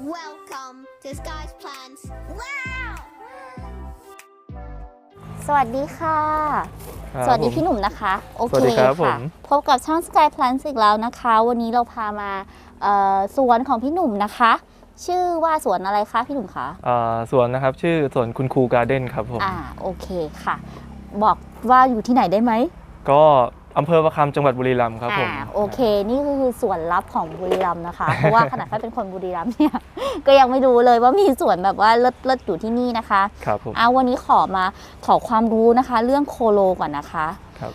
Welcome to Sky's Plans. Wow! สวัสดีค่ะ ครับสวัสดีผมพี่หนุ่มนะคะ โอสเควัสดีครับผค่ะ ม พบกับช่อง Sky Plants อีกแล้วนะคะ วันนี้เราพามาเอ่อสวนของพี่หนุ่มนะคะ ชื่อว่าสวนอะไรคะพี่หนุ่มคะ อ่าสวนนะครับชื่อสวนคุณครูการ์เด้นครับผม อ่า โอเคค่ะ บอกว่าอยู่ที่ไหนได้ไหม ก็ อำเภอประคำจังหวัดบุรีรัมย์ครับผม อ่าโอเค นี่ก็คือสวนลับของบุรีรัมย์นะคะ เพราะว่าขนาดแค่เป็นคนบุรีรัมย์เนี่ย ก็ยังไม่รู้เลยว่ามีสวนแบบว่าเลิศเลิศอยู่ที่นี่นะคะครับผมอ่าวันนี้ขอมาขอความรู้นะคะ เรื่องโคโลก่อนนะคะครับ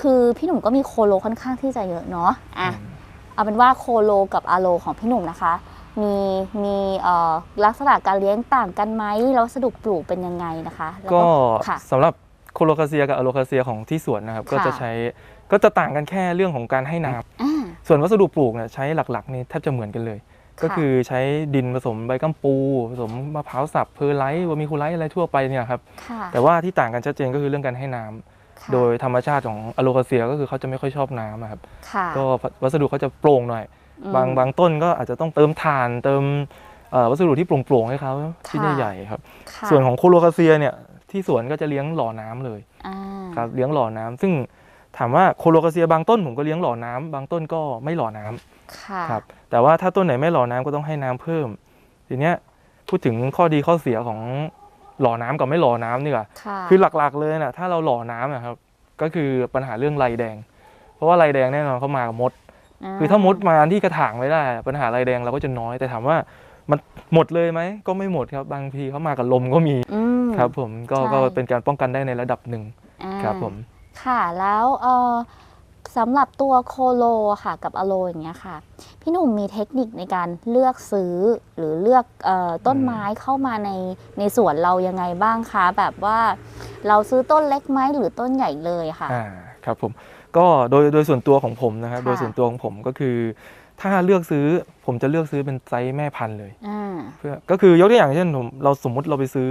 คือพี่หนุ่มก็มีโคโลค่อนข้างที่จะเยอะเนาะอะอืมเอาเป็นว่าโคโลกับอะโลของพี่หนุ่มนะคะ มีมีเอ่อลักษณะการเลี้ยงต่างกันไหมแล้ววัสดุปลูกเป็นยังไงนะคะแล้วก็ค่ะ สำหรับ โคโลคาเซียกับอะโลคาเซียของที่สวนนะครับค่ะก็จะใช้ก็จะต่างกันแค่เรื่องของการให้น้อ่าำส่วนวัสดุปลูกเนี่ยใช้หลักๆนี่แทบจะเหมือนกันเลยค่ะก็คือใช้ดินผสมใบกัมปูผสมมะพร้าวสับเพอร์ไลท์วามิคูไลท์อะไรทั่วไปเนี่ยครับค่ะแต่ว่าที่ต่างกันชัดเจนก็คือเรื่องการให้น้ำค่ะโดยธรรมชาติของอะโลคาเซียก็คือเขาจะไม่ค่อยชอบน้ำอะครับค่ะก็วัสดุเขาจะโปร่งหน่อยอืมบางบางต้นก็อาจจะต้องเติมถ่านเติมเอ่อวัสดุที่โปร่งๆให้เขาชิ้นค่ะใหญ่ๆครับค่ะส่วนของโคโลคาเซียเนี่ย ที่สวนก็จะเลี้ยงหล่อน้ำเลยอ่าครับเลี้ยงหล่อน้ำซึ่งถามว่าโคโลคาเซียบางต้นผมก็เลี้ยงหล่อน้ำบางต้นก็ไม่หล่อน้ำค่ะครับแต่ว่าถ้าต้นไหนไม่หล่อน้ำก็ต้องให้น้ำเพิ่ม ทีเนี้ยพูดถึงข้อดีข้อเสียของหล่อน้ำกับไม่หล่อน้ำนี่กว่าค่ะคือหลักๆเลยนะถ้าเราหล่อน้ำนะครับ ก็คือปัญหาเรื่องไรแดง เพราะว่าไรแดงแน่นอนเขามากับมด คือถ้ามดมาที่กระถางไม่ได้ ปัญหาไรแดงเราก็จะน้อย แต่ถามว่ามันหมดเลยไหมก็ไม่หมดครับ บางทีเขามากับลมก็มีอืม ครับผมก็ใช่ก็เป็นการป้องกันได้ในระดับหนึ่งอ่าครับผมค่ะแล้วเอ่อสำหรับตัวโคโลค่ะกับอะโลอย่างเงี้ยค่ะ พี่หนุ่มมีเทคนิคในการเลือกซื้อหรือเลือกเออต้นไม้เข้ามาในในสวนเรายังไงบ้างคะแบบว่าเราซื้อต้นเล็กไหมหรือต้นใหญ่เลยค่ะอ่าครับผมก็โดยโดยส่วนตัวของผมนะครับค่ะโดยส่วนตัวของผมก็คือ ถ้าเลือกซื้อผมจะเลือกซื้อเป็นไซส์แม่พันธุ์เลยอ่า เพื่อก็คือยกตัวอย่างเช่นผมเราสมมุติเราไปซื้อ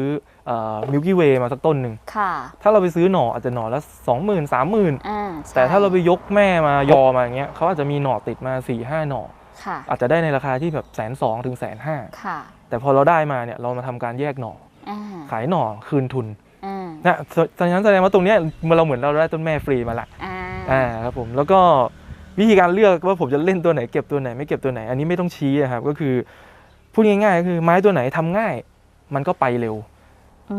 มิลกี้เวย์มาสักต้นหนึ่งค่ะถ้าเราไปซื้อหน่ออาจจะหน่อละสองหมื่นสามหมื่นอ่าใช่แต่ถ้าเราไปยกแม่มายอมาอย่างเงี้ยเขาอาจจะมีหน่อติดมา4ี่ห้าหน่อค่ะอาจจะได้ในราคาที่แบบแสนสองถึงแสนห้าค่ะแต่พอเราได้มาเนี่ยเรามาทำการแยกหน่ออ่าขายหน่อคืนทุนอ่านะฉะนั้นแสดงว่าตรงเนี้ยเราเหมือนเราได้ต้นแม่ฟรีมาละอ่าอ่าครับผมแล้วก็วิธีการเลือกว่าผมจะเล่นตัวไหนเก็บตัวไหนไม่เก็บตัวไหน อันนี้ไม่ต้องชี้อะครับก็คือ พูดง่ายๆก็คือไม้ตัวไหนทำง่าย มันก็ไปเร็ว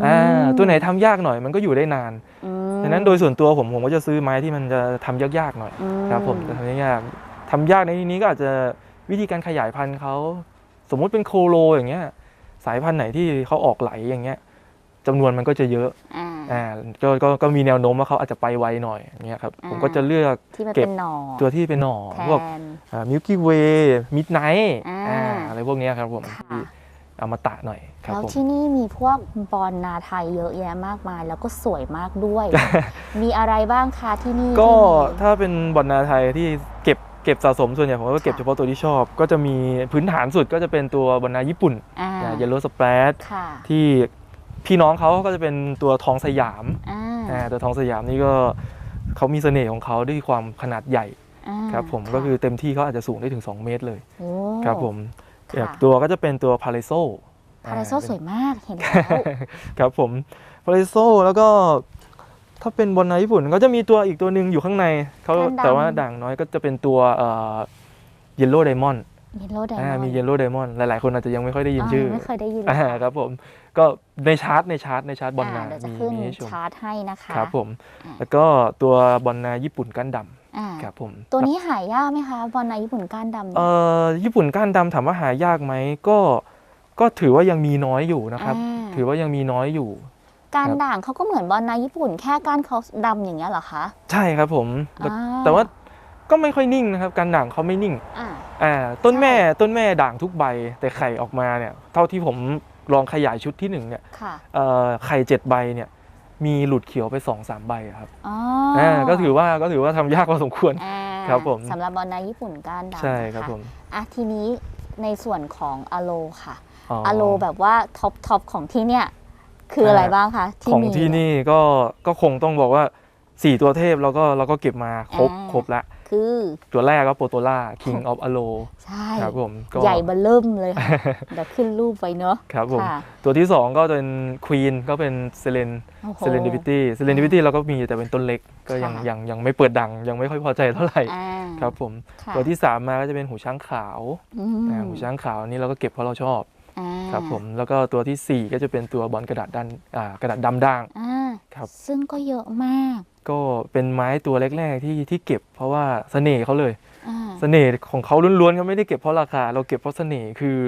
อ่าตัวไหนทำยากหน่อยมันก็อยู่ได้นานอืมฉะนั้นโดยส่วนตัวผมผมก็จะซื้อไม้ที่มันจะทำยากๆหน่อยอืครับผมจะทำยากๆทำยากในที่นี้ก็อาจจะวิธีการขยายพันธุ์เขาสมมุติเป็นโคโลอย่างเงี้ย สายพันธุ์ไหนที่เขาออกไหลอย่างเงี้ยจำนวนมันก็จะเยอะอ่าอ่าก็ก็ก็มีแนวโน้มว่าเขาอาจจะไปไวหน่อยอย่างเงี้ยครับอ่าผมก็จะเลือกที่มันเก็เป็บนหน่อตัวที่เป็นหน่อแทพวกนมิลกี้เวย์มิดไนท์อ่า อะไรพวกเนี้ยครับผมค่ะที่เอามาตะหน่อยครับแล้วผมที่นี่มีพวกบอลนาไทยเยอะแยะมากมาย แล้วก็สวยมากด้วย มีอะไรบ้างคะที่นี่ ก็ที่มีถ้าเป็นบอลนาไทยที่เก็บเก็บสะสมส่วนใหญ่ผมก็เก็บค่ะเฉพาะตัวที่ชอบ ก็จะมีพื้นฐานสุดก็จะเป็นตัวบอลนาญี่ปุ่นอ่าเยลโลสเปรดค่ะที่พี่น้องเขาก็จะเป็นตัวทองสยามอ่าอ่าตัวทองสยามนี่ก็เขามีเสน่ห์ของเขาด้วยความขนาดใหญ่อ่าครับผมะก็คือเต็มที่เขาอาจจะสูงได้ถึง 2 เมตรเลยโอ้ครับผมค่ะ แบบตัวก็จะเป็นตัวพาเลโซพาราโซสวยมากเห็นแล้วครับผมพาเลโซแล้วก็ถ้าเป็นบอลนาญี่ปุ่นก็จะมีตัวอีกตัวหนึ่งอยู่ข้างในเขาด้านดำแต่ว่าด่างน้อยก็จะเป็นตัวเยลโล่ไดมอนด์เยลโล่ไดมอ่าอนด์มีเยลโล่ไดมอนด์หลายๆ คนอาจจะยังไม่ค่อยได้ยินชื่อไม่เคยได้ยินเลยอ่าค่ะครับผมก็ในชาร์ตในชาร์ตในชาร์ตบอลนาอ่าเดี๋ยวจะมีขึ้นมีให้ชมชาร์ตให้นะคะครับผมอ่าแล้วก็ตัวบอลนาญี่ปุ่นก้านดอ่าำ ครับผมตัวนี้หายากไหมคะบอลนาญี่ปุ่นก้านดำเนี่ยเอ่อญี่ปุ่นก้านดำถามว่าหายากไหมก็ก็ถือว่ายังมีน้อยอยู่นะครับอ่าถือว่ายังมีน้อยอยู่ การครับด่างเขาก็เหมือนบอลนาญี่ปุ่น แค่ก้านเขาดำอย่างเงี้ยเหรอคะใช่ครับผมแต่อ่แต่ว่าก็ไม่ค่อยนิ่งนะครับ การด่างเขาไม่นิ่งอ่าอ่าต้นใช่แม่ต้นแม่ด่างทุกใบ แต่ไข่ออกมาเนี่ย เท่าที่ผมลองขยายชุดที่หนึ่งเนี่ยค่ะเอ่อไข่เจ็ดใบเนี่ย มีหลุดเขียวไปสองสามใบอะครับอ๋ออ่าก็ถือว่าก็ถือว่าทำยากพอสมควร อ่าครับผม สำหรับบอลนาญี่ปุ่นก้านดำใช่ครับนะะผมอะทีนี้ในส่วนของอโลค่ะอ๋ออโลแบบว่าท็อปท็อปของที่เนี่ย คืออะไรบ้างคะที่ของมี ที่นี่ก็ก็คงต้องบอกว่าสี่ตัวเทพเราก็เราก็เก็บมาครบอ่า ครบละ คือตัวแรกก็โปโตล่า King of Alo ใช่ครับผมก็ใหญ่เบอร์เริ่มเลยค่ะเดี๋ยวขึ้นรูปไว้เนอะครับผมค่ะตัวที่ 2 ก็เป็นควีนก็เป็นเซเลนโอ้โหเซเลนดิวิตี้เซเลนดิวิตี้เราก็มีแต่เป็นต้นเล็กก็ยังค่ะยังยังไม่เปิดดัง ยังไม่ค่อยพอใจเท่าไหร่อ่าครับผมค่ะตัวที่ 3 มาก็จะเป็นหูช้างขาวอืมอ่าหูช้างขาวอันนี้เราก็เก็บเพราะเราชอบอ่าครับผมแล้วก็ตัวทีสี่ 4 ก็จะเป็นตัวบอลกระดาษด้านอ่ากระดาษดำด่างอ่าครับซึ่งก็เยอะมาก ก็เป็นไม้ตัวแรก ๆ ที่ที่เก็บเพราะว่าเสน่ห์เขาเลยอ่าเสน่ห์ของเขาล้วนๆเขาไม่ได้เก็บเพราะราคา เราเก็บเพราะเสน่ห์คือ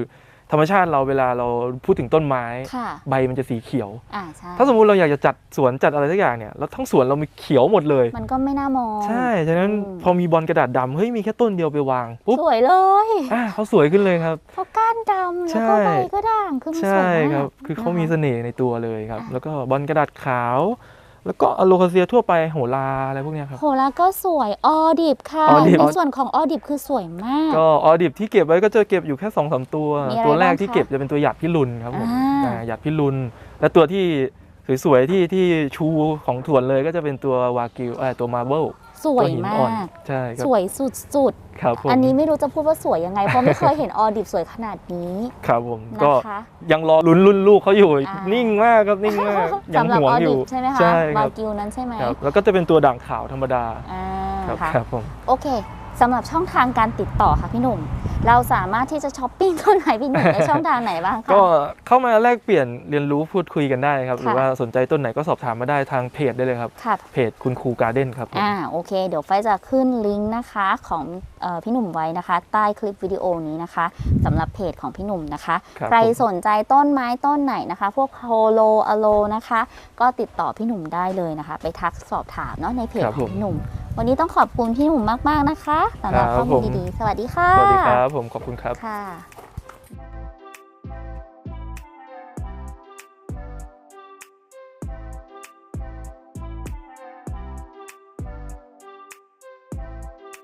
ธรรมชาติเราเวลาเราพูดถึงต้นไม้ค่ะใบมันจะสีเขียวอ่าใช่ถ้าสมมุติเราอยากจะจัดสวนจัดอะไรสักอย่างเนี่ยแล้วทั้งสวนเรามีเขียวหมดเลย มันก็ไม่น่ามอง ใช่ ฉะนั้นอืมพอมีบอลกระดาษดำเฮ้ยมีแค่ต้นเดียวไปวางปุ๊บสวยเลยอ่าเขาสวยขึ้นเลยครับเพราะก้านดำใช่แล้วก็ใบก็ด่างคือมันสวยใช่มากครับคือเขามีเสน่ห์ในตัวเลยครับอะแล้วก็บอลกระดาษขาว แล้วก็อะโลคาเซียทั่วไปโหราอะไรพวกเนี้ยครับ โหแล้วก็สวยออดิบค่ะออดิบในส่วนของออดิบคือสวยมาก ก็ออดิบที่เก็บไว้ก็จะเก็บอยู่แค่สองสามตัวมีอะไรตัวแรกบ้างที่คะเก็บจะเป็นตัวหยาดพิรุณครับผมอ่าอ่าหยาดพิรุณและตัวที่สวยๆที่ที่ชูของถวนเลยก็จะเป็นตัววากิวเอ่อตัวมาเบิล สวยตัวหินมาอ่อนก ใช่ครับสวยสุดครับผมๆ อันนี้ไม่รู้จะพูดว่าสวยยังไง เพราะไม่เคยเห็นออดิบสวยขนาดนี้ครับผมนะก็คะ ยังรอลุ้นรุ่นลูกเขาอยู่ อ่านิ่ นิ่งมากครับนิ่งมากยังสำหรับห่วองออดิยู่บใช่ไหมคะใช่ครัวาบกิวนั้นใช่ไหมครับแล้วก็จะเป็นตัวด่างขาวธรรมดาอ่าครับค่ะครับผม โอเค สำหรับช่องทางการติดต่อค่ะพี่หนุ่ม เราสามารถที่จะช้อปปิ้งต้นไหนพี่หนุ่มในช่องทางไหนบ้างคะ ก็เข้ามาแลกเปลี่ยนเรียนรู้พูดคุยกันได้ครับ หรือค่ะว่าสนใจต้นไหนก็สอบถามมาได้ทางเพจได้เลยครับ ค่ะ เพจคุณครูการ์เด้นครับผม อ่าโอเค เดี๋ยวไฟจะขึ้นลิงก์นะคะของเออพี่หนุ่มไว้นะคะ ใต้คลิปวิดีโอนี้นะคะสำหรับเพจของพี่หนุ่มนะคะ ครับใครผม สนใจต้นไม้ต้นไหนนะคะ พวกโฮโลอะโลนะคะ ก็ติดต่อพี่หนุ่มได้เลยนะคะ ไปทักสอบถามเนาะในเพจครับขผองม พี่หนุ่ม วันนี้ต้องขอบคุณพี่หนุ่มมาก ๆ นะคะสำหรับครัข้อบมูลผมดีๆ สวัสดีค่ะ สวัสดีครับ ผมขอบคุณครับค่ะ